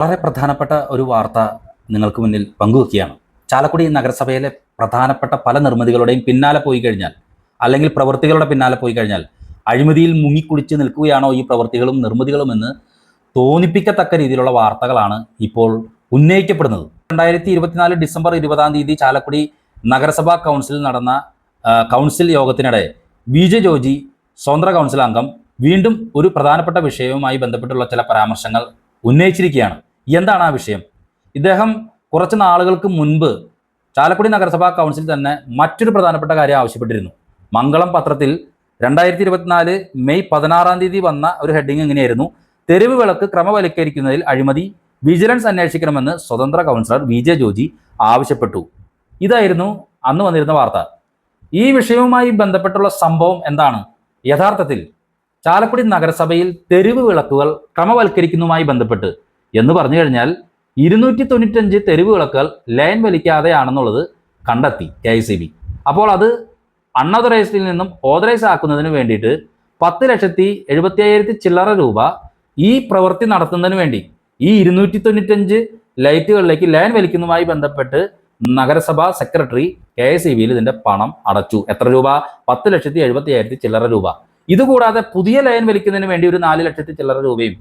വളരെ പ്രധാനപ്പെട്ട ഒരു വാർത്ത നിങ്ങൾക്ക് മുന്നിൽ പങ്കുവെക്കുകയാണ്. ചാലക്കുടി നഗരസഭയിലെ പ്രധാനപ്പെട്ട പല നിർമ്മിതികളുടെയും പിന്നാലെ പോയി കഴിഞ്ഞാൽ അല്ലെങ്കിൽ പ്രവൃത്തികളുടെ പിന്നാലെ പോയി കഴിഞ്ഞാൽ അഴിമതിയിൽ മുങ്ങിക്കുളിച്ച് നിൽക്കുകയാണോ ഈ പ്രവൃത്തികളും നിർമ്മിതികളും എന്ന് തോന്നിപ്പിക്കത്തക്ക രീതിയിലുള്ള വാർത്തകളാണ് ഇപ്പോൾ ഉന്നയിക്കപ്പെടുന്നത്. രണ്ടായിരത്തി ഇരുപത്തിനാല് ഡിസംബർ ഇരുപതാം തീയതി ചാലക്കുടി നഗരസഭാ കൗൺസിലിൽ നടന്ന കൗൺസിൽ യോഗത്തിനിടെ വി ജെ ജോജി സ്വതന്ത്ര കൗൺസിൽ അംഗം വീണ്ടും ഒരു പ്രധാനപ്പെട്ട വിഷയവുമായി ബന്ധപ്പെട്ടുള്ള ചില പരാമർശങ്ങൾ ഉന്നയിച്ചിരിക്കുകയാണ്. എന്താണ് ആ വിഷയം? ഇദ്ദേഹം കുറച്ച് നാളുകൾക്ക് മുൻപ് ചാലക്കുടി നഗരസഭാ കൗൺസിൽ തന്നെ മറ്റൊരു പ്രധാനപ്പെട്ട കാര്യം ആവശ്യപ്പെട്ടിരുന്നു. മംഗളം പത്രത്തിൽ രണ്ടായിരത്തി ഇരുപത്തിനാല് മെയ് പതിനാറാം തീയതി വന്ന ഒരു ഹെഡിങ് ഇങ്ങനെയായിരുന്നു. തെരുവ് വിളക്ക് ക്രമവൽക്കരിക്കുന്നതിൽ അഴിമതി വിജിലൻസ് അന്വേഷിക്കണമെന്ന് സ്വതന്ത്ര കൗൺസിലർ വി ജെ ജോജി ആവശ്യപ്പെട്ടു. ഇതായിരുന്നു അന്ന് വന്നിരുന്ന വാർത്ത. ഈ വിഷയവുമായി ബന്ധപ്പെട്ടുള്ള സംഭവം എന്താണ്? യഥാർത്ഥത്തിൽ ചാലക്കുടി നഗരസഭയിൽ തെരുവ് വിളക്കുകൾ ക്രമവൽക്കരിക്കുന്നതുമായി ബന്ധപ്പെട്ട് എന്ന് പറഞ്ഞു കഴിഞ്ഞാൽ ഇരുന്നൂറ്റി തൊണ്ണൂറ്റഞ്ച് തെരുവ് ലൈൻ വലിക്കാതെയാണെന്നുള്ളത് കണ്ടെത്തി കെ ഐ സി ബി. അപ്പോൾ അത് അൺഓതറൈസ്ഡിൽ നിന്നും ഓതറൈസ് ആക്കുന്നതിന് വേണ്ടിയിട്ട് പത്ത് ലക്ഷത്തി എഴുപത്തി അയ്യായിരത്തി ചില്ലറ രൂപ ഈ പ്രവൃത്തി നടത്തുന്നതിന് വേണ്ടി ഈ ഇരുന്നൂറ്റി തൊണ്ണൂറ്റഞ്ച് ലൈറ്റുകളിലേക്ക് ലൈൻ വലിക്കുന്നതുമായി ബന്ധപ്പെട്ട് നഗരസഭാ സെക്രട്ടറി കെ എസ് ഇ ബിയിൽ ഇതിന്റെ പണം അടച്ചു. എത്ര രൂപ? പത്ത് ലക്ഷത്തി എഴുപത്തി അയ്യായിരത്തി ചില്ലറ രൂപ. ഇതുകൂടാതെ പുതിയ ലൈൻ വലിക്കുന്നതിന് വേണ്ടി ഒരു നാല് ലക്ഷത്തി ചില്ലറ രൂപയും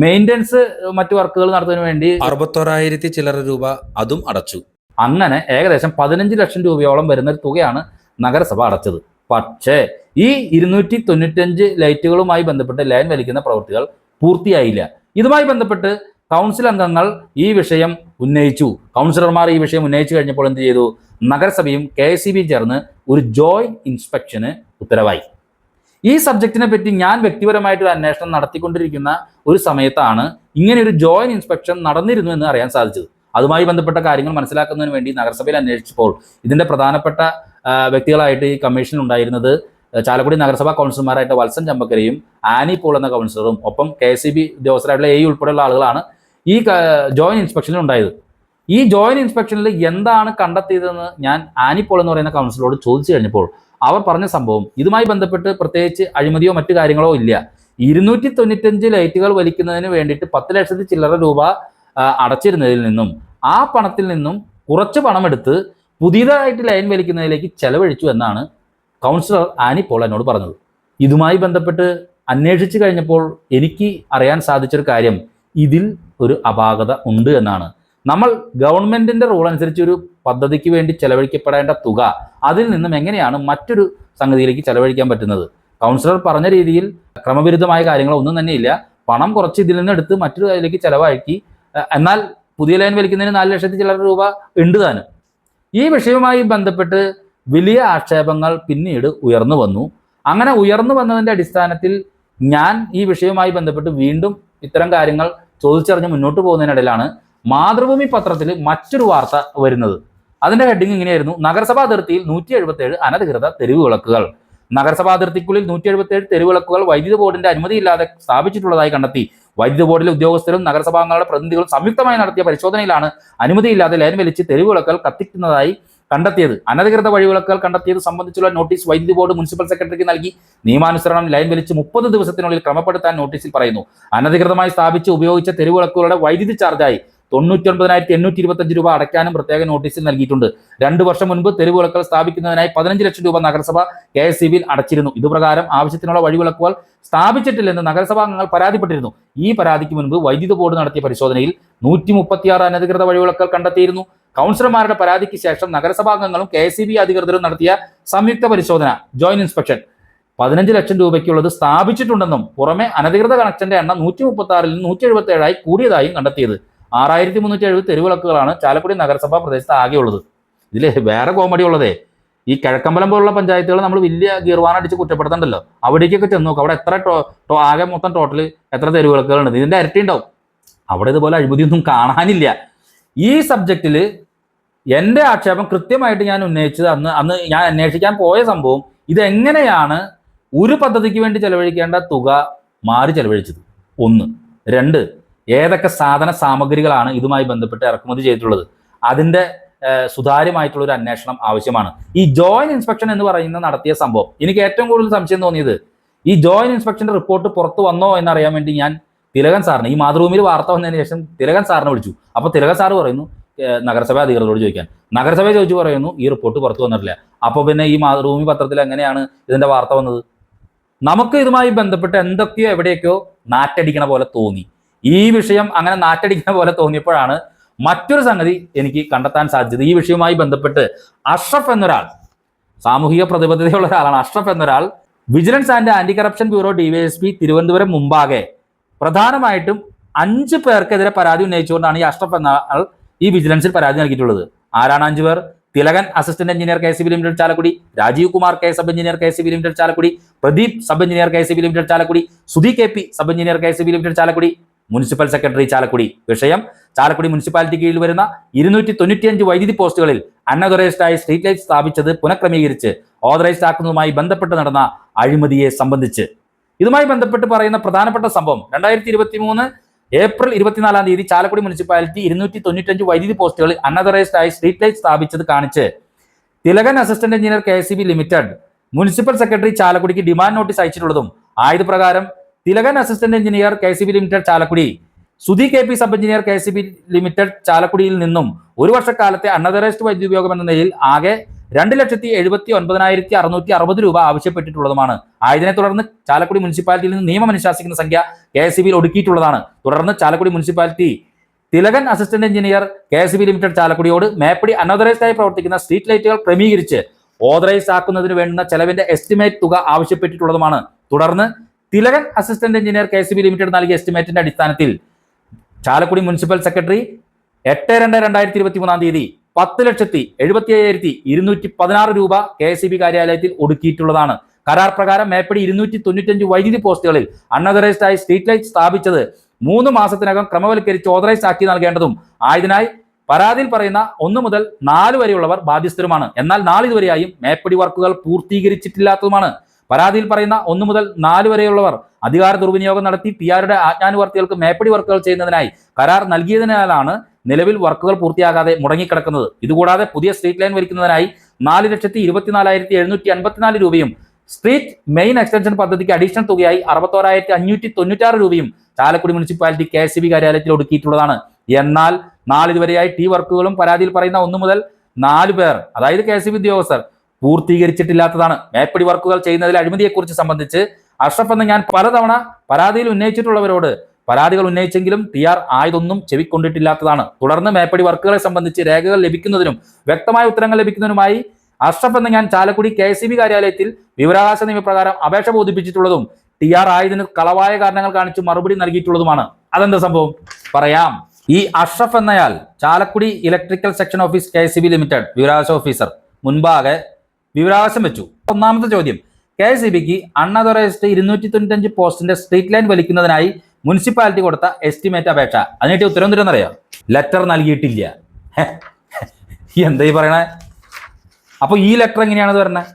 മെയിന്റനൻസ് മറ്റു വർക്കുകൾ നടത്തുന്നതിന് വേണ്ടി അറുപത്തോരായിരത്തി ചില്ലറ രൂപ അതും അടച്ചു. അങ്ങനെ ഏകദേശം പതിനഞ്ച് ലക്ഷം രൂപയോളം വരുന്ന ഒരു തുകയാണ് നഗരസഭ അടച്ചത്. പക്ഷേ ഈ ഇരുന്നൂറ്റി തൊണ്ണൂറ്റഞ്ച് ലൈറ്റുകളുമായി ബന്ധപ്പെട്ട് ലൈൻ വലിക്കുന്ന പ്രവൃത്തികൾ പൂർത്തിയായില്ല. ഇതുമായി ബന്ധപ്പെട്ട് കൗൺസിൽ അംഗങ്ങൾ ഈ വിഷയം ഉന്നയിച്ചു. കൗൺസിലർമാർ ഈ വിഷയം ഉന്നയിച്ചു കഴിഞ്ഞപ്പോൾ എന്ത് ചെയ്തു? നഗരസഭയും കെ എസ് ചേർന്ന് ഒരു ജോയിന്റ് ഇൻസ്പെക്ഷന് ഉത്തരവായി. ഈ സബ്ജക്റ്റിനെ പറ്റി ഞാൻ വ്യക്തിപരമായിട്ട് ഒരു അന്വേഷണം നടത്തിക്കൊണ്ടിരിക്കുന്ന ഒരു സമയത്താണ് ഇങ്ങനെ ഒരു ജോയിന്റ് ഇൻസ്പെക്ഷൻ നടന്നിരുന്നു എന്ന് അറിയാൻ സാധിച്ചത്. അതുമായി ബന്ധപ്പെട്ട കാര്യങ്ങൾ മനസ്സിലാക്കുന്നതിന് വേണ്ടി നഗരസഭയിൽ അന്വേഷിച്ചപ്പോൾ ഇതിന്റെ പ്രധാനപ്പെട്ട വ്യക്തികളായിട്ട് ഈ കമ്മീഷൻ ഉണ്ടായിരുന്നത് ചാലക്കുടി നഗരസഭാ കൗൺസിലർമാരായിട്ട് വത്സൻ ചമ്പക്കരയും ആനി പോൾ എന്ന കൗൺസിലറും ഒപ്പം കെ സി ബി ഉദ്യോഗസ്ഥരായിട്ടുള്ള എ ഉൾപ്പെടെയുള്ള ആളുകളാണ് ഈ ജോയിന്റ് ഇൻസ്പെക്ഷനിൽ ഉണ്ടായത്. ഈ ജോയിന്റ് ഇൻസ്പെക്ഷനിൽ എന്താണ് കണ്ടെത്തിയതെന്ന് ഞാൻ ആനി പോൾ എന്ന് പറയുന്ന കൗൺസിലറോട് ചോദിച്ചു കഴിഞ്ഞപ്പോൾ അവർ പറഞ്ഞ സംഭവം. ഇതുമായി ബന്ധപ്പെട്ട് പ്രത്യേകിച്ച് അഴിമതിയോ മറ്റു കാര്യങ്ങളോ ഇല്ല. ഇരുന്നൂറ്റി തൊണ്ണൂറ്റഞ്ച് ലൈറ്റുകൾ വലിക്കുന്നതിന് വേണ്ടിയിട്ട് പത്ത് ലക്ഷത്തി ചില്ലറ രൂപ അടച്ചിരുന്നതിൽ നിന്നും ആ പണത്തിൽ നിന്നും കുറച്ച് പണമെടുത്ത് പുതിയതായിട്ട് ലൈൻ വലിക്കുന്നതിലേക്ക് ചെലവഴിച്ചു എന്നാണ് കൗൺസിലർ ആനി പോൾ എന്നോട് പറഞ്ഞത്. ഇതുമായി ബന്ധപ്പെട്ട് അന്വേഷിച്ചു കഴിഞ്ഞപ്പോൾ എനിക്ക് അറിയാൻ സാധിച്ചൊരു കാര്യം ഇതിൽ ഒരു അപാകത ഉണ്ട് എന്നാണ്. നമ്മൾ ഗവൺമെന്റിന്റെ റൂൾ അനുസരിച്ച് ഒരു പദ്ധതിക്ക് വേണ്ടി ചെലവഴിക്കപ്പെടേണ്ട തുക അതിൽ നിന്നും എങ്ങനെയാണ് മറ്റൊരു സംഗതിയിലേക്ക് ചെലവഴിക്കാൻ പറ്റുന്നത്? കൗൺസിലർ പറഞ്ഞ രീതിയിൽ ക്രമവിരുദ്ധമായ കാര്യങ്ങൾ ഒന്നും തന്നെ ഇല്ല. പണം കുറച്ച് ഇതിൽ നിന്ന് എടുത്ത് മറ്റൊരു അതിലേക്ക് ചെലവാക്കി. എന്നാൽ പുതിയ ലൈൻ വലിക്കുന്നതിന് നാല് ലക്ഷത്തി ചില രൂപ ഉണ്ട് താനും. ഈ വിഷയവുമായി ബന്ധപ്പെട്ട് വലിയ ആക്ഷേപങ്ങൾ പിന്നീട് ഉയർന്നു വന്നു. അങ്ങനെ ഉയർന്നു വന്നതിന്റെ അടിസ്ഥാനത്തിൽ ഞാൻ ഈ വിഷയവുമായി ബന്ധപ്പെട്ട് വീണ്ടും ഇത്തരം കാര്യങ്ങൾ ചോദിച്ചറിഞ്ഞ് മുന്നോട്ട് പോകുന്നതിനിടയിലാണ് മാതൃഭൂമി പത്രത്തിൽ മറ്റൊരു വാർത്ത വരുന്നത്. അതിന്റെ ഹെഡിങ് ഇങ്ങനെയായിരുന്നു. നഗരസഭാ അതിർത്തിയിൽ നൂറ്റി എഴുപത്തേഴ് അനധികൃത തെരുവ് വിളക്കുകൾ. നഗരസഭാ അതിർത്തിക്കുള്ളിൽ നൂറ്റി എഴുപത്തേഴ് തെരുവ് വിളക്കുകൾ വൈദ്യുതി ബോർഡിന്റെ അനുമതിയില്ലാതെ സ്ഥാപിച്ചിട്ടുള്ളതായി കണ്ടെത്തി. വൈദ്യുതി ബോർഡിലെ ഉദ്യോഗസ്ഥരും നഗരസഭാംഗങ്ങളുടെ പ്രതിനിധികളും സംയുക്തമായി നടത്തിയ പരിശോധനയിലാണ് അനുമതിയില്ലാതെ ലൈൻ വലിച്ച് തെരുവ് വിളക്കുകൾ കത്തിക്കുന്നതായി കണ്ടെത്തിയത്. അനധികൃത വഴിവിളക്കുകൾ കണ്ടെത്തിയത് സംബന്ധിച്ചുള്ള നോട്ടീസ് വൈദ്യുതി ബോർഡ് മുനിസിപ്പൽ സെക്രട്ടറിക്ക് നൽകി. നിയമാനുസരണം ലൈൻ വലിച്ച് മുപ്പത് ദിവസത്തിനുള്ളിൽ ക്രമപ്പെടുത്താൻ നോട്ടീസിൽ പറയുന്നു. അനധികൃതമായി സ്ഥാപിച്ച് ഉപയോഗിച്ച തെരുവിളക്കുകളുടെ വൈദ്യുതി ചാർജായി തൊണ്ണൂറ്റി ഒൻപതിനായിരത്തി എണ്ണൂറ്റി ഇരുപത്തഞ്ച് രൂപ അടയ്ക്കാനും പ്രത്യേക നോട്ടീസ് നൽകിയിട്ടുണ്ട്. രണ്ട് വർഷം മുൻപ് തെരുവിളക്കുകൾ സ്ഥാപിക്കുന്നതിനായി പതിനഞ്ച് ലക്ഷം രൂപ നഗരസഭ കെ എസ് ബിയിൽ അടച്ചിരുന്നു. ഇതുപ്രകാരം ആവശ്യത്തിനുള്ള വഴിവിളക്കുകൾ സ്ഥാപിച്ചിട്ടില്ലെന്ന് നഗരസഭാ അംഗങ്ങൾ പരാതിപ്പെട്ടിരുന്നു. ഈ പരാതിക്ക് മുൻപ് വൈദ്യുതി ബോർഡ് നടത്തിയ പരിശോധനയിൽ നൂറ്റി മുപ്പത്തിയാറ് അനധികൃത വഴിവിളക്കുകൾ കണ്ടെത്തിയിരുന്നു. കൗൺസിലർമാരുടെ പരാതിക്ക് ശേഷം നഗരസഭാംഗങ്ങളും കെ എസ് ബി അധികൃതരും നടത്തിയ സംയുക്ത പരിശോധന ജോയിന്റ് ഇൻസ്പെക്ഷൻ. പതിനഞ്ച് ലക്ഷം രൂപയ്ക്കുള്ളത് സ്ഥാപിച്ചിട്ടുണ്ടെന്നും പുറമെ അനധികൃത കണക്ഷന്റെ എണ്ണം നൂറ്റി മുപ്പത്തി ആറിൽ നിന്ന് നൂറ്റി എഴുപത്തി ഏഴായി കൂടിയതായും കണ്ടെത്തിയത്. ആറായിരത്തി മുന്നൂറ്റി എഴുപത് തെരുവിളക്കുകളാണ് ചാലക്കുടി നഗരസഭാ പ്രദേശത്ത് ആകെയുള്ളത്. ഇതിൽ വേറെ കോമഡി ഉള്ളതേ ഈ കിഴക്കമ്പലം പോലുള്ള പഞ്ചായത്തുകൾ നമ്മൾ വലിയ ഗീർവാന അടിച്ച് കുറ്റപ്പെടുത്തണ്ടല്ലോ. അവിടേക്കൊക്കെ ചെന്ന് നോക്കും. അവിടെ എത്ര ടോ ആകെ മൊത്തം ടോട്ടൽ എത്ര തെരുവിളക്കുകളുണ്ട്. ഇതിന്റെ ഇരട്ടി ഉണ്ടാവും. അവിടെ ഇതുപോലെ അഴിമതിയൊന്നും കാണാനില്ല. ഈ സബ്ജക്റ്റിൽ എന്റെ ആക്ഷേപം കൃത്യമായിട്ട് ഞാൻ ഉന്നയിച്ചത് അന്ന് അന്ന് ഞാൻ അന്വേഷിക്കാൻ പോയ സംഭവം ഇതെങ്ങനെയാണ് ഒരു പദ്ധതിക്ക് വേണ്ടി ചെലവഴിക്കേണ്ട തുക മാറി ചെലവഴിച്ചത്? ഒന്ന്. രണ്ട്. ഏതൊക്കെ സാധന സാമഗ്രികളാണ് ഇതുമായി ബന്ധപ്പെട്ട് ഇറക്കുമതി ചെയ്തിട്ടുള്ളത്? അതിന്റെ സുതാര്യമായിട്ടുള്ള ഒരു അന്വേഷണം ആവശ്യമാണ്. ഈ ജോയിന്റ് ഇൻസ്പെക്ഷൻ എന്ന് പറയുന്ന നടത്തിയ സംഭവം എനിക്ക് ഏറ്റവും കൂടുതൽ സംശയം തോന്നിയത് ഈ ജോയിന്റ് ഇൻസ്പെക്ഷന്റെ റിപ്പോർട്ട് പുറത്തു വന്നോ എന്നറിയാൻ വേണ്ടി ഞാൻ തിലകൻ സാറിന് ഈ മാതൃഭൂമിയിൽ വാർത്ത വന്നതിന് ശേഷം തിലകൻ സാറിനെ വിളിച്ചു. അപ്പോൾ തിലകൻ സാറ് പറയുന്നു നഗരസഭ അധികൃതരോട് ചോദിക്കാൻ. നഗരസഭ ചോദിച്ചു പറയുന്നു ഈ റിപ്പോർട്ട് പുറത്തു വന്നിട്ടില്ല. അപ്പോൾ പിന്നെ ഈ മാതൃഭൂമി പത്രത്തിൽ എങ്ങനെയാണ് ഇതിന്റെ വാർത്ത വന്നത്? നമുക്ക് ഇതുമായി ബന്ധപ്പെട്ട് എന്തൊക്കെയോ എവിടെയൊക്കെയോ നാറ്റടിക്കണ പോലെ തോന്നി. ഈ വിഷയം അങ്ങനെ നാറ്റടിക്കുന്ന പോലെ തോന്നിയപ്പോഴാണ് മറ്റൊരു സംഗതി എനിക്ക് കണ്ടെത്താൻ സാധിച്ചത്. ഈ വിഷയവുമായി ബന്ധപ്പെട്ട് അഷ്റഫ് എന്നൊരാൾ സാമൂഹിക പ്രതിബദ്ധതയുള്ള ഒരാളാണ്. അഷ്റഫ് എന്നൊരാൾ vigilance and anti corruption bureau DYSP Thiruvananthapuram മുമ്പാകെ പ്രധാനമായിട്ടും അഞ്ച് പേർക്കെതിരെ പരാതി ഉന്നയിച്ചുകൊണ്ടാണ് ഈ അഷ്റഫ് എന്ന ആൾ ഈ വിജിലൻസിൽ പരാതി നൽകിയിട്ടുള്ളത്. ആരാണ് അഞ്ചു പേർ? Thilakan assistant engineer K C B limited Chalakudy Rajeev Kumar K sub engineer K C B limited Chalakudy Pradeep sub engineer K C B limited Chalakudy Sudhi K P sub engineer K C B limited Chalakudy municipal secretary Chalakudy. വിഷയം Chalakudy municipality കീഴിൽ വരുന്ന ഇരുന്നൂറ്റി തൊണ്ണൂറ്റിയഞ്ച് വൈദ്യുതി പോസ്റ്റുകളിൽ unauthorised ആയി street light സ്ഥാപിച്ചത് പുനഃക്രമീകരിച്ച് authorised ആക്കുന്നതുമായി ബന്ധപ്പെട്ട് നടന്ന അഴിമതിയെ സംബന്ധിച്ച്. ഇതുമായി ബന്ധപ്പെട്ട് പറയുന്ന പ്രധാനപ്പെട്ട സംഭവം രണ്ടായിരത്തി ഇരുപത്തി മൂന്ന് ഏപ്രിൽ ഇരുപത്തിനാലാം തീയതി ചാലക്കുടി മുനിസിപ്പാലിറ്റി ഇരുന്നൂറ്റി തൊണ്ണൂറ്റഞ്ച് വൈദ്യുതി പോസ്റ്റുകളിൽ അൺഓതറൈസ്ഡ് ആയി സ്ട്രീറ്റ് ലൈറ്റ് സ്ഥാപിച്ചത് കാണിച്ച്. Thilakan assistant engineer K limited municipal secretary ചാലക്കുടിക്ക് demand notice അയച്ചിട്ടുള്ളതും ആയത് പ്രകാരം Thilakan assistant engineer K C B limited Chalakudy Sudhi K P sub engineer K C B limited ചാലക്കുടിയിൽ നിന്നും ഒരു വർഷക്കാലത്തെ അൺഅതറൈസ്ഡ് വൈദ്യുതി ഉപയോഗം എന്ന നിലയിൽ ആകെ രണ്ട് ലക്ഷത്തി എഴുപത്തി ഒൻപതിനായിരത്തി അറുന്നൂറ്റി അറുപത് രൂപ ആവശ്യപ്പെട്ടിട്ടുള്ളതുമാണ്. ആയതിനെ തുടർന്ന് ചാലക്കുടി മുനിസിപ്പാലിറ്റിയിൽ നിന്ന് നിയമം അനുശാസിക്കുന്ന സംഖ്യ കെ എസ് ബിയിൽ ഒടുക്കിയിട്ടുള്ളതാണ് തുടർന്ന് Chalakudy municipality Thilakan assistant engineer K S B limited ചാലക്കുടിയോട് മേപ്പടി ആയി പ്രവർത്തിക്കുന്ന സ്ട്രീറ്റ് ലൈറ്റുകൾ ക്രമീകരിച്ച് ഓതറൈസ് ആക്കുന്നതിന് വേണ്ടുന്ന ചെലവിന്റെ എസ്റ്റിമേറ്റ് തുക ആവശ്യപ്പെട്ടിട്ടുള്ളതുമാണ്. തുടർന്ന് Thilakan assistant engineer K S B limited നൽകിയ എസ്റ്റിമേറ്റിന്റെ അടിസ്ഥാനത്തിൽ ചാലക്കുടി മുനിസിപ്പൽ സെക്രട്ടറി എട്ട് രണ്ട് രണ്ടായിരത്തി ഇരുപത്തി മൂന്നാം തീയതി പത്ത് ലക്ഷത്തി എഴുപത്തി അയ്യായിരത്തി ഇരുന്നൂറ്റി പതിനാറ് രൂപ കെ എസ് ബി കാര്യാലയത്തിൽ ഒടുക്കിയിട്ടുള്ളതാണ്. കരാർ പ്രകാരം മേപ്പടി ഇരുന്നൂറ്റി തൊണ്ണൂറ്റഞ്ച് വൈദ്യുതി പോസ്റ്റുകളിൽ അൺഅതറൈസ്ഡ് ആയി സ്ട്രീറ്റ് ലൈറ്റ് സ്ഥാപിച്ചത് മൂന്ന് മാസത്തിനകം ക്രമവൽക്കരിച്ച് ഓതറൈസ് ആക്കി നൽകേണ്ടതും ആയതിനായി പരാതിയിൽ പറയുന്ന ഒന്ന് മുതൽ നാല് വരെയുള്ളവർ ബാധ്യസ്ഥരുമാണ്. എന്നാൽ നാളിതുവരെയായും മേപ്പടി വർക്കുകൾ പൂർത്തീകരിച്ചിട്ടില്ലാത്തതുമാണ്. പരാതിയിൽ പറയുന്ന ഒന്നു മുതൽ നാല് വരെയുള്ളവർ അധികാര ദുർവിനിയോഗം നടത്തി പി ആറുടെ ആജ്ഞാനുവർത്തികൾക്ക് മേപ്പടി വർക്കുകൾ ചെയ്യുന്നതിനായി കരാർ നൽകിയതിനാലാണ് നിലവിൽ വർക്കുകൾ പൂർത്തിയാകാതെ മുടങ്ങിക്കിടക്കുന്നത്. ഇതുകൂടാതെ പുതിയ സ്ട്രീറ്റ് ലൈൻ വരിക്കുന്നതിനായി നാല് ലക്ഷത്തി ഇരുപത്തിനാലായിരത്തി എഴുന്നൂറ്റി അൻപത്തിനാല് രൂപയും സ്ട്രീറ്റ് മെയിൻ എക്സ്റ്റൻഷൻ പദ്ധതിക്ക് അഡീഷണൽ തുകയായി അറുപത്തോരായിരത്തി അഞ്ഞൂറ്റി തൊണ്ണൂറ്റാറ് രൂപയും ചാലക്കുടി മുനിസിപ്പാലിറ്റി കെ എസ് കാര്യാലയത്തിൽ ഒടുക്കിയിട്ടുള്ളതാണ് എന്നാൽ നാളിതുവരെയായി ടി വർക്കുകളും പരാതിയിൽ പറയുന്ന ഒന്നു മുതൽ നാല് പേർ അതായത് കെ എസ് ഉദ്യോഗസ്ഥർ പൂർത്തീകരിച്ചിട്ടില്ലാത്തതാണ്. മേപ്പടി വർക്കുകൾ ചെയ്യുന്നതിൽ അഴിമതിയെക്കുറിച്ച് സംബന്ധിച്ച് അഷ്റഫ് എന്ന് ഞാൻ പലതവണ പരാതിയിൽ ഉന്നയിച്ചിട്ടുള്ളവരോട് പരാതികൾ ഉന്നയിച്ചെങ്കിലും ടി ആയതൊന്നും ചെവിക്കൊണ്ടിട്ടില്ലാത്തതാണ്. തുടർന്ന് മേപ്പടി വർക്കുകളെ സംബന്ധിച്ച് രേഖകൾ ലഭിക്കുന്നതിനും വ്യക്തമായ ഉത്തരങ്ങൾ ലഭിക്കുന്നതിനുമായി അഷ്റഫ് എന്ന് ഞാൻ ചാലക്കുടി കെ കാര്യാലയത്തിൽ വിവരാവകാശ നിയമപ്രകാരം അപേക്ഷ ബോധിപ്പിച്ചിട്ടുള്ളതും ടി ആർ ആയതിന് കളവായ കാരണങ്ങൾ കാണിച്ച് മറുപടി നൽകിയിട്ടുള്ളതുമാണ്. അതെന്താ സംഭവം? പറയാം. ഈ അഷ്റഫ് എന്നയാൾ Chalakudy electrical section office K S B limited വിവരാവകാശ ഓഫീസർ മുൻപാകെ വിവരാവകാശം വെച്ചു. ഒന്നാമത്തെ ചോദ്യം. കെ എസ് ബിക്ക് അൺഅതറൈസ്ഡ് ഇരുന്നൂറ്റി തൊണ്ണൂറ്റഞ്ച് പോസ്റ്റിന്റെ സ്ട്രീറ്റ് ലൈൻ വലിക്കുന്നതിനായി മുനിസിപ്പാലിറ്റി കൊടുത്ത എസ്റ്റിമേറ്റ് അപേക്ഷ. അതിനായിട്ട് ഉത്തരം തരുന്നറിയാം ലെറ്റർ നൽകിയിട്ടില്ല. എന്താ ഈ പറയണേ? അപ്പോൾ ഈ ലെറ്റർ എങ്ങനെയാണ് വരുന്നത്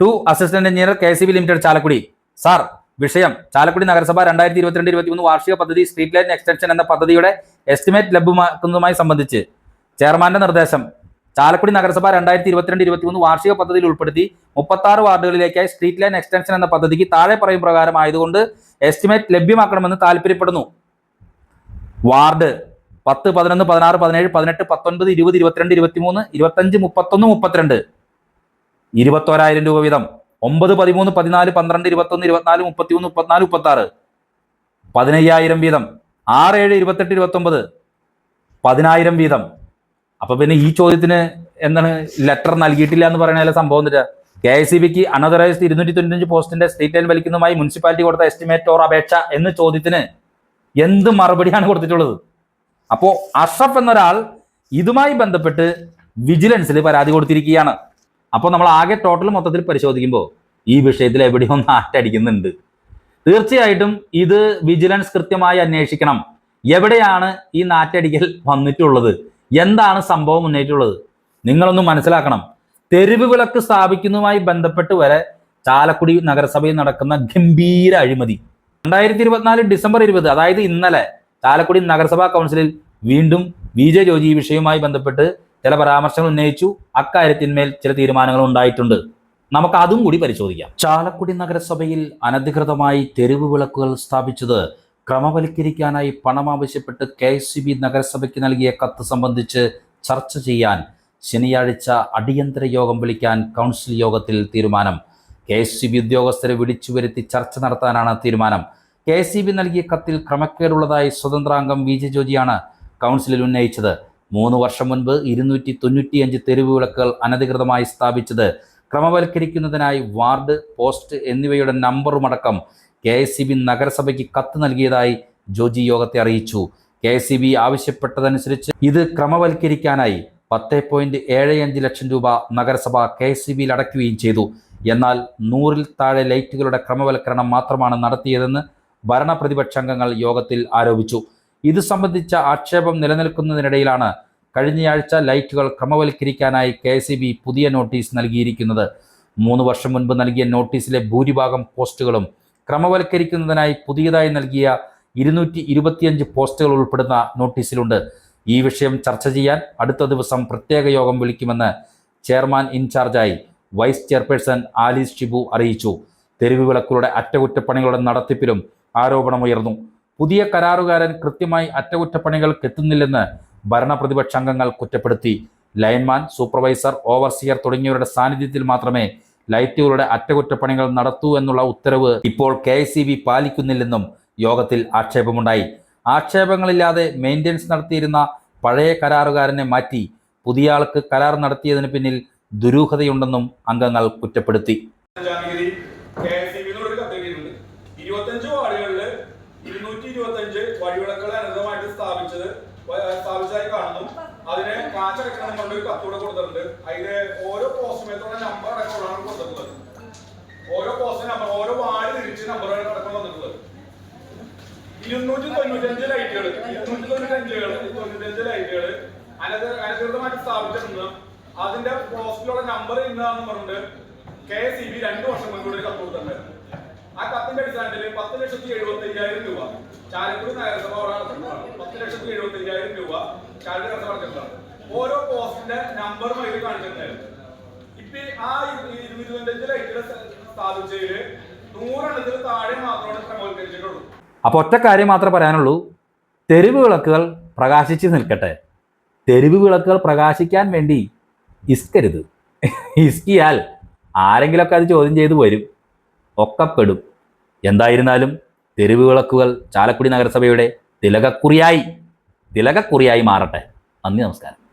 to assistant engineer K C B limited Chalakudy. Sir വിഷയം. ചാലക്കുടി നഗരസഭ രണ്ടായിരത്തി ഇരുപത്തിരണ്ട് ഇരുപത്തിമൂന്ന് വാർഷിക പദ്ധതി സ്ട്രീറ്റ് ലൈൻ എക്സ്റ്റൻഷൻ എന്ന പദ്ധതിയുടെ എസ്റ്റിമേറ്റ് ലഭ്യമാക്കുന്നതുമായി സംബന്ധിച്ച് ചെയർമാന്റെ നിർദ്ദേശം. ചാലക്കുടി നഗരസഭ രണ്ടായിരത്തി ഇരുപത്തിരണ്ട് ഇരുപത്തിമൂന്ന് വാർഷിക പദ്ധതിയിൽ ഉൾപ്പെടുത്തി മുപ്പത്തി ആറ് വാർഡുകളിലേക്കായി സ്ട്രീറ്റ് ലൈൻ എക്സ്റ്റൻഷൻ എന്ന പദ്ധതിക്ക് താഴെ പറയും പ്രകാരം ആയതുകൊണ്ട് എസ്റ്റിമേറ്റ് ലഭ്യമാക്കണമെന്ന് താല്പര്യപ്പെടുന്നു. വാർഡ് പത്ത് പതിനൊന്ന് പതിനാറ് പതിനേഴ് പതിനെട്ട് പത്തൊൻപത് ഇരുപത് ഇരുപത്തിരണ്ട് ഇരുപത്തിമൂന്ന് ഇരുപത്തഞ്ച് മുപ്പത്തൊന്ന് മുപ്പത്തിരണ്ട്. ഇരുപത്തോരായിരം രൂപ വീതം. ഒമ്പത് പതിമൂന്ന് പതിനാല് പന്ത്രണ്ട് ഇരുപത്തൊന്ന് ഇരുപത്തിനാല് മുപ്പത്തിമൂന്ന് മുപ്പത്തിനാല് മുപ്പത്തി ആറ് പതിനയ്യായിരം വീതം. ആറ് ഏഴ് ഇരുപത്തെട്ട് ഇരുപത്തൊമ്പത്. പതിനായിരം വീതം. അപ്പൊ പിന്നെ ഈ ചോദ്യത്തിന് എന്താണ് ലെറ്റർ നൽകിയിട്ടില്ല എന്ന് പറയുന്ന സംഭവം എന്നിട്ട് കെ ഐ സി ബിക്ക് അനതറൈസ്ഡ് ഇരുന്നൂറ്റി തൊണ്ണൂറ്റഞ്ച് പോസ്റ്റിന്റെ സ്റ്റേറ്റ് ലൈൻ വലിക്കുന്നതുമായി മുനിസിപ്പാലിറ്റി കൊടുത്ത എസ്റ്റിമേറ്റ് ഓർ അപേക്ഷ എന്ന ചോദ്യത്തിന് എന്ത് മറുപടിയാണ് കൊടുത്തിട്ടുള്ളത്? അപ്പോ അഷ്റഫ് എന്നൊരാൾ ഇതുമായി ബന്ധപ്പെട്ട് വിജിലൻസിൽ പരാതി കൊടുത്തിരിക്കുകയാണ്. അപ്പോൾ നമ്മൾ ആകെ ടോട്ടൽ മൊത്തത്തിൽ പരിശോധിക്കുമ്പോൾ ഈ വിഷയത്തിൽ എവിടെയോ നാട്ടടിക്കുന്നുണ്ട് തീർച്ചയായിട്ടും ഇത് വിജിലൻസ് കൃത്യമായി അന്വേഷിക്കണം. എവിടെയാണ് ഈ നാറ്റടിക്കൽ വന്നിട്ടുള്ളത്? എന്താണ് സംഭവം മുന്നേറ്റുള്ളത് നിങ്ങളൊന്ന് മനസ്സിലാക്കണം. തെരുവ് വിളക്ക് സ്ഥാപിക്കുന്നതുമായി ബന്ധപ്പെട്ട് വരെ ചാലക്കുടി നഗരസഭയിൽ നടക്കുന്ന ഗംഭീര അഴിമതി. രണ്ടായിരത്തി ഇരുപത്തിനാല് ഡിസംബർ ഇരുപത് അതായത് ഇന്നലെ ചാലക്കുടി നഗരസഭാ കൗൺസിലിൽ വീണ്ടും വി ജെ ജോജി ഈ വിഷയവുമായി ബന്ധപ്പെട്ട് ചില പരാമർശങ്ങൾ ഉന്നയിച്ചു. അക്കാര്യത്തിന്മേൽ ചില തീരുമാനങ്ങൾ ഉണ്ടായിട്ടുണ്ട്. നമുക്ക് അതും കൂടി പരിശോധിക്കാം. ചാലക്കുടി നഗരസഭയിൽ അനധികൃതമായി തെരുവ് വിളക്കുകൾ സ്ഥാപിച്ചത് ക്രമവൽക്കരിക്കാനായി പണം ആവശ്യപ്പെട്ട് കെ എസ് ബി നഗരസഭയ്ക്ക് നൽകിയ കത്ത് സംബന്ധിച്ച് ചർച്ച ചെയ്യാൻ ശനിയാഴ്ച അടിയന്തര യോഗം വിളിക്കാൻ കൗൺസിൽ യോഗത്തിൽ തീരുമാനം. കെ എസ് ബി ഉദ്യോഗസ്ഥരെ വിളിച്ചു വരുത്തി ചർച്ച നടത്താനാണ് തീരുമാനം. കെ എസ് ബി നൽകിയ കത്തിൽ ക്രമക്കേടുള്ളതായി സ്വതന്ത്രാംഗം വി ജെ ജോജിയാണ് കൗൺസിലിൽ ഉന്നയിച്ചത്. മൂന്ന് വർഷം മുൻപ് ഇരുന്നൂറ്റി തൊണ്ണൂറ്റിയഞ്ച് തെരുവ് വിളക്കുകൾ അനധികൃതമായി സ്ഥാപിച്ചത്. ക്രമവൽക്കരിക്കുന്നതിനായി വാർഡ് പോസ്റ്റ് എന്നിവയുടെ നമ്പറുമടക്കം കെ എസ് സി ബി നഗരസഭയ്ക്ക് കത്ത് നൽകിയതായി ജോജി യോഗത്തെ അറിയിച്ചു. കെ എസ് സി ബി ആവശ്യപ്പെട്ടതനുസരിച്ച് ഇത് ക്രമവൽക്കരിക്കാനായി പത്ത് പോയിന്റ് ഏഴ് അഞ്ച് ലക്ഷം രൂപ നഗരസഭ കെ എസ് സി ബിയിൽ അടയ്ക്കുകയും ചെയ്തു. എന്നാൽ നൂറിൽ താഴെ ലൈറ്റുകളുടെ ക്രമവൽക്കരണം മാത്രമാണ് നടത്തിയതെന്ന് ഭരണപ്രതിപക്ഷാംഗങ്ങൾ യോഗത്തിൽ ആരോപിച്ചു. ഇത് സംബന്ധിച്ച ആക്ഷേപം നിലനിൽക്കുന്നതിനിടയിലാണ് കഴിഞ്ഞയാഴ്ച ലൈറ്റുകൾ ക്രമവൽക്കരിക്കാനായി കെ എസ് പുതിയ നോട്ടീസ് നൽകിയിരിക്കുന്നത്. മൂന്ന് വർഷം മുൻപ് നൽകിയ നോട്ടീസിലെ ഭൂരിഭാഗം പോസ്റ്റുകളും ക്രമവൽക്കരിക്കുന്നതിനായി പുതിയതായി നൽകിയ ഇരുന്നൂറ്റി ഇരുപത്തിയഞ്ച് പോസ്റ്റുകൾ ഉൾപ്പെടുന്ന നോട്ടീസിലുണ്ട്. ഈ വിഷയം ചർച്ച ചെയ്യാൻ അടുത്ത ദിവസം പ്രത്യേക യോഗം വിളിക്കുമെന്ന് ചെയർമാൻ ഇൻചാർജായി വൈസ് ചെയർപേഴ്സൺ ആലീസ് ഷിബു അറിയിച്ചു. തെരുവ് വിളക്കുകളുടെ അറ്റകുറ്റപ്പണികളുടെ നടത്തിപ്പിലും ആരോപണമുയർന്നു പുതിയ കരാറുകാരൻ കൃത്യമായി അറ്റകുറ്റപ്പണികൾക്ക് എത്തുന്നില്ലെന്ന് ഭരണപ്രതിപക്ഷ അംഗങ്ങൾ കുറ്റപ്പെടുത്തി. ലൈൻമാൻ സൂപ്പർവൈസർ ഓവർസിയർ തുടങ്ങിയവരുടെ സാന്നിധ്യത്തിൽ മാത്രമേ ലൈറ്റുകളുടെ അറ്റകുറ്റപ്പണികൾ നടത്തൂ എന്നുള്ള ഉത്തരവ് ഇപ്പോൾ കെ പാലിക്കുന്നില്ലെന്നും യോഗത്തിൽ ആക്ഷേപമുണ്ടായി. ആക്ഷേപങ്ങളില്ലാതെ മെയിന്റനൻസ് നടത്തിയിരുന്ന പഴയ കരാറുകാരനെ മാറ്റി പുതിയ ആൾക്ക് കരാർ നടത്തിയതിന് പിന്നിൽ ദുരൂഹതയുണ്ടെന്നും അംഗങ്ങൾ കുറ്റപ്പെടുത്തി. അനന്തമായിട്ട് സ്ഥാപിച്ചത് സ്ഥാപിച്ചതായി കാണുന്നു. അതിന് കാശടക്കണം കൊണ്ട് ഒരു കത്തൂടെ കൊടുത്തിട്ടുണ്ട്. അതിന് ഓരോ പോസ്റ്റുമേത്തുള്ള നമ്പർ അടക്കമുള്ളതാണ് കൊടുത്തിട്ടുള്ളത് ഓരോ പോസ്റ്റ് നമ്പർ ഓരോ വാർഡ് തിരിച്ച് നമ്പർ അടക്കം വന്നിട്ടുള്ളത്. ഇരുന്നൂറ്റി തൊണ്ണൂറ്റഞ്ച് ലൈറ്റുകൾ ഇരുന്നൂറ്റി തൊണ്ണൂറ്റഞ്ചുകൾ തൊണ്ണൂറ്റഞ്ച് ലൈറ്റുകൾ അനധ അനധികൃതമായിട്ട് സ്ഥാപിച്ചിട്ടുണ്ട്. അതിന്റെ പോസ്റ്റിലുള്ള നമ്പർ ഇന്നാന്ന് പറഞ്ഞിട്ട് കെ എസ് ഇ ബി രണ്ടു വർഷം ഒരു കത്ത് കൊടുത്തിട്ടുണ്ടായിരുന്നു ആ കത്തിന്റെ അടിസ്ഥാനത്തിൽ പത്ത് ലക്ഷത്തി എഴുപത്തി അയ്യായിരം രൂപ ചാലക്കുടി നഗരസഭ പത്ത് ലക്ഷത്തി എഴുപത്തി അയ്യായിരം രൂപ ചാലക്കുടി നഗരസഭ അടച്ചിട്ടുള്ളതാണ് ഓരോ പോസ്റ്റിന്റെ നമ്പറും അതിൽ കാണിച്ചിട്ടുണ്ടായിരുന്നു. ഇപ്പൊ ആ ഇരുന്നൂറ്റി ലൈറ്റുകൾ സ്ഥാപിച്ചതിൽ അപ്പോൾ ഒറ്റ കാര്യം മാത്രമേ പറയാനുള്ളൂ. തെരുവ് വിളക്കുകൾ പ്രകാശിച്ച് നിൽക്കട്ടെ. തെരുവ് വിളക്കുകൾ പ്രകാശിക്കാൻ വേണ്ടി ഇസ്കരുത്. ഇസ്കിയാൽ ആരെങ്കിലുമൊക്കെ അത് ചോദ്യം ചെയ്തു വരും. ഒക്കപ്പെടും എന്തായിരുന്നാലും തെരുവ് വിളക്കുകൾ ചാലക്കുടി നഗരസഭയുടെ തിലകക്കുറിയായി തിലകക്കുറിയായി മാറട്ടെ. നന്ദി നമസ്കാരം.